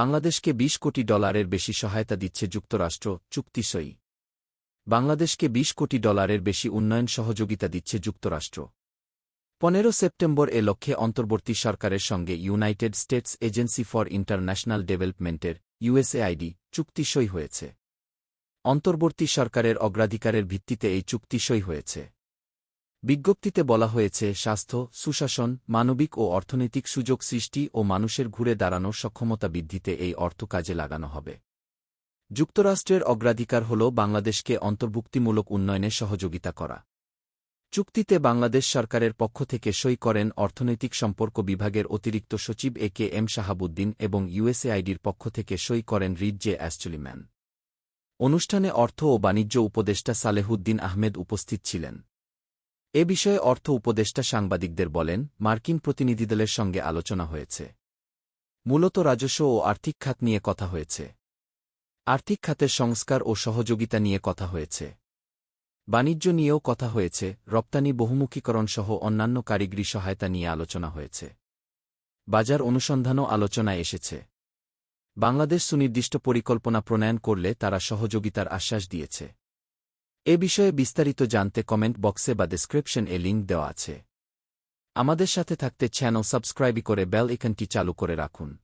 বাংলাদেশকে ২০ কোটি ডলারের বেশি সহায়তা দিচ্ছে যুক্তরাষ্ট্র চুক্তিসই বাংলাদেশকে ২০ কোটি ডলারের বেশি উন্নয়ন সহযোগিতা দিচ্ছে যুক্তরাষ্ট্র। পনেরো সেপ্টেম্বর এ লক্ষ্যে অন্তর্বর্তী সরকারের সঙ্গে United States agency for international ডেভেলপমেন্টের, ইউএসএআইডি, চুক্তি সই হয়েছে। অন্তর্বর্তী সরকারের অগ্রাধিকারের ভিত্তিতে এই চুক্তি সই হয়েছে। বিজ্ঞপ্তিতে বলা হয়েছে, স্বাস্থ্য, সুশাসন, মানবিক ও অর্থনৈতিক সুযোগ সৃষ্টি ও মানুষের ঘুরে দাঁড়ানোর সক্ষমতা বৃদ্ধিতে এই অর্থ কাজে লাগানো হবে। যুক্তরাষ্ট্রের অগ্রাধিকার হল বাংলাদেশকে অন্তর্ভুক্তিমূলক উন্নয়নে সহযোগিতা করা। চুক্তিতে বাংলাদেশ সরকারের পক্ষ থেকে সই করেন অর্থনৈতিক সম্পর্ক বিভাগের অতিরিক্ত সচিব এ কে এম শাহাবুদ্দিন এবং ইউএসএআইডির পক্ষ থেকে সই করেন রিড জে অ্যাস্টলিম্যান। অনুষ্ঠানে অর্থ ও বাণিজ্য উপদেষ্টা সালেহুদ্দিন আহমেদ উপস্থিত ছিলেন। এ বিষয়ে অর্থ উপদেষ্টা সাংবাদিকদের বলেন, মার্কিন প্রতিনিধিদলের সঙ্গে আলোচনা হয়েছে। মূলত রাজস্ব ও আর্থিক খাত নিয়ে কথা হয়েছে। আর্থিক খাতের সংস্কার ও সহযোগিতা নিয়ে কথা হয়েছে। বাণিজ্য নিয়েও কথা হয়েছে, রপ্তানি বহুমুখীকরণ সহ অন্যান্য কারিগরি সহায়তা নিয়ে আলোচনা হয়েছে। বাজার অনুসন্ধানও আলোচনায় এসেছে। বাংলাদেশ সুনির্দিষ্ট পরিকল্পনা প্রণয়ন করলে তারা সহযোগিতার আশ্বাস দিয়েছে। এ বিষয়ে বিস্তারিত জানতে কমেন্ট বক্সে বা ডেসক্রিপশন এ লিঙ্ক দেওয়া আছে। আমাদের সাথে থাকতে চ্যানেল সাবস্ক্রাইব করে বেল ইকনটি চালু করে রাখুন।